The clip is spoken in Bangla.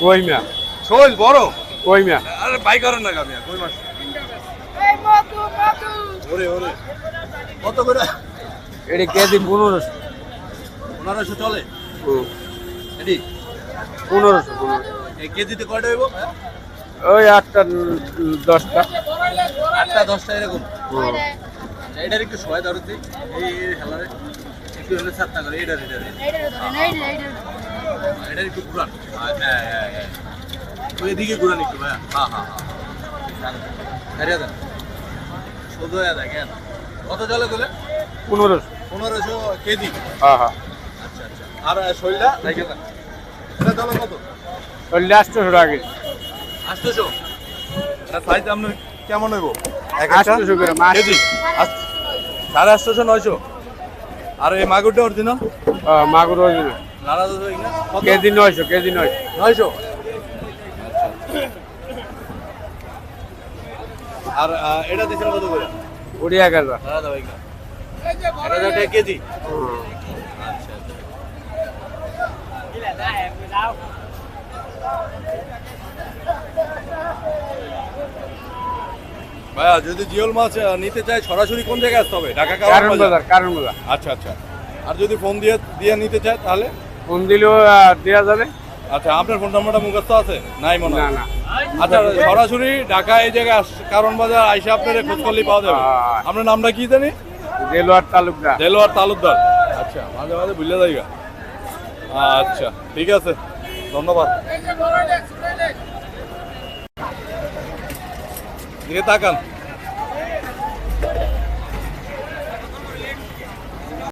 কই মিয়া? শোল বড়। কই মিয়া? আরে বাই করেন না কামিয়া কই মাছ ওরে ওরে। কত করে? এটা কেজি পনেরোশো। পনেরোশো চলে? এডি? পনেরোশো পনেরোশো। এই কেজিতে কয়টা হইব? ওই আটটা দশটা। আটটা দশটা এরকম। এটার একটু সময় এই এই হেলারে। হলে এটার এটার একটু ঘুরান। হ্যাঁ হ্যাঁ হ্যাঁ তুই এদিকে ঘুরান একটু ভাইয়া। হ্যাঁ হ্যাঁ হ্যাঁ হারিয়ে দেন। শুধু দেখেন। কত চলে গেলে পনেরোশো। পনেরোশো কেজি? হ্যাঁ হ্যাঁ আচ্ছা আচ্ছা। আর শৈলটা দেন। এটা কত? চল্লিশ আটশোশো টাকা কেজি। আটশোশো? এটা সাইজ আপনার কেমন হইব? আটশোশো করে সাড়ে আটশোশো নয়শো? আর এই মাগুরটা অরিজিনাল হ্যাঁ, মাগুর দুধ না? কেজি নয়শো কেজি নয়শো। নয়শো? আর এটা দিচ্ছেন কত করে? কুড়ি এক হাজার কেজি হুম। আচ্ছা আচ্ছা ভাইয়া যদি জিওল মাছ নিতে চাই সরাসরি কোন জায়গায় আসতে হবে? ঢাকা কারণ কারণ বাজার? কারণ বাজার। আচ্ছা আচ্ছা। আর যদি ফোন দিয়ে দিয়ে নিতে চায় তাহলে? ফোন দিলেও দেওয়া যাবে। আচ্ছা আপনার ফোন নাম্বারটা মুখস্থ আছে? নাই মনে না হয়। না আচ্ছা সরাসরি ঢাকা এই জায়গায় আস- কারণ বাজার আইসা আপনার খোঁজ করলেই পাওয়া যাবে। আপনার নামটা কি জানি? দেলোয়ার তালুকদার। দেলোয়ার তালুকদার। আচ্ছা মাঝে মাঝে ভুলে যাইগা আচ্ছা ঠিক আছে। ধন্যবাদ। দিকে তাকান